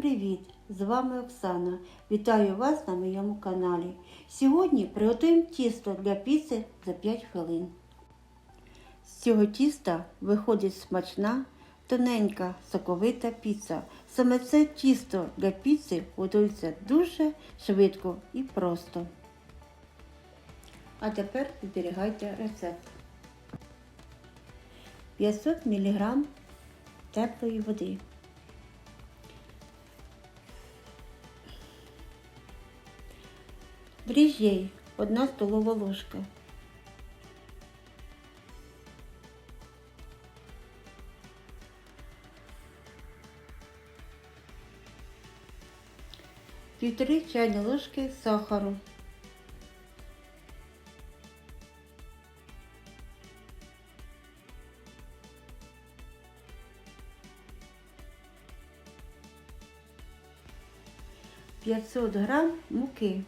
привіт! З вами Оксана. Вітаю вас на моєму каналі. Сьогодні приготуємо тісто для піци за 5 хвилин. З цього тіста виходить смачна, тоненька, соковита піца. Саме це тісто для піци готується дуже швидко і просто. А тепер зберігайте рецепт. 500 мг теплої води. Дріжджей 1 столова ложка. Півтори чайні ложки сахару. П'ятсот грам муки.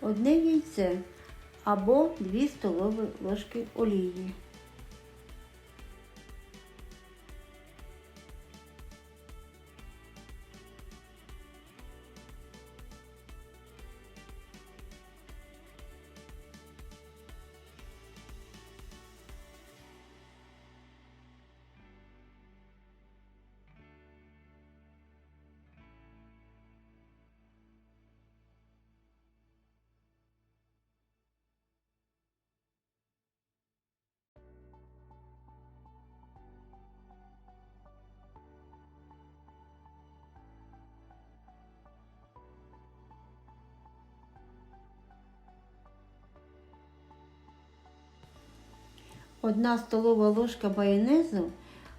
Одне яйце або 2 столові ложки олії. Одна столова ложка майонезу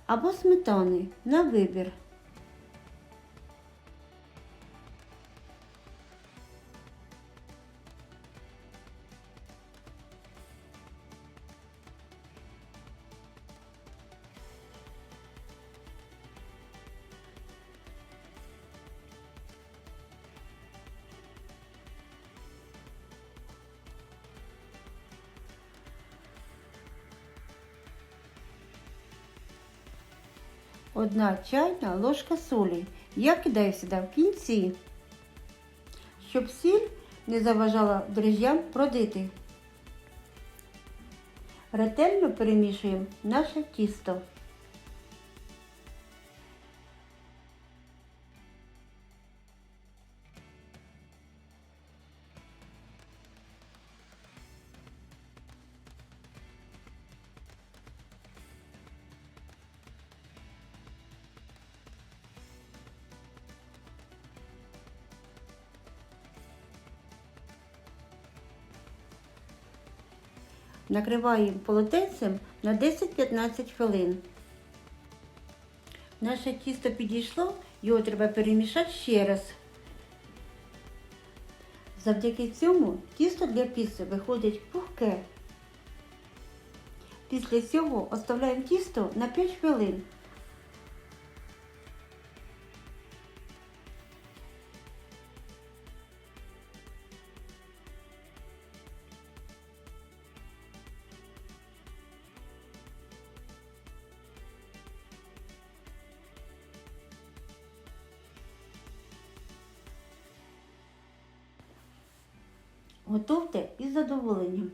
або сметани на вибір. Одна чайна ложка солі. Я кидаю сюди в кінці, щоб сіль не заважала дріжджам продити. Ретельно перемішуємо наше тісто. Накриваємо полотенцем на 10-15 хвилин. Наше тісто підійшло, його треба перемішати ще раз. Завдяки цьому тісто для піци виходить пухке. Після цього оставляємо тісто на 5 хвилин. Готовте із задоволенням.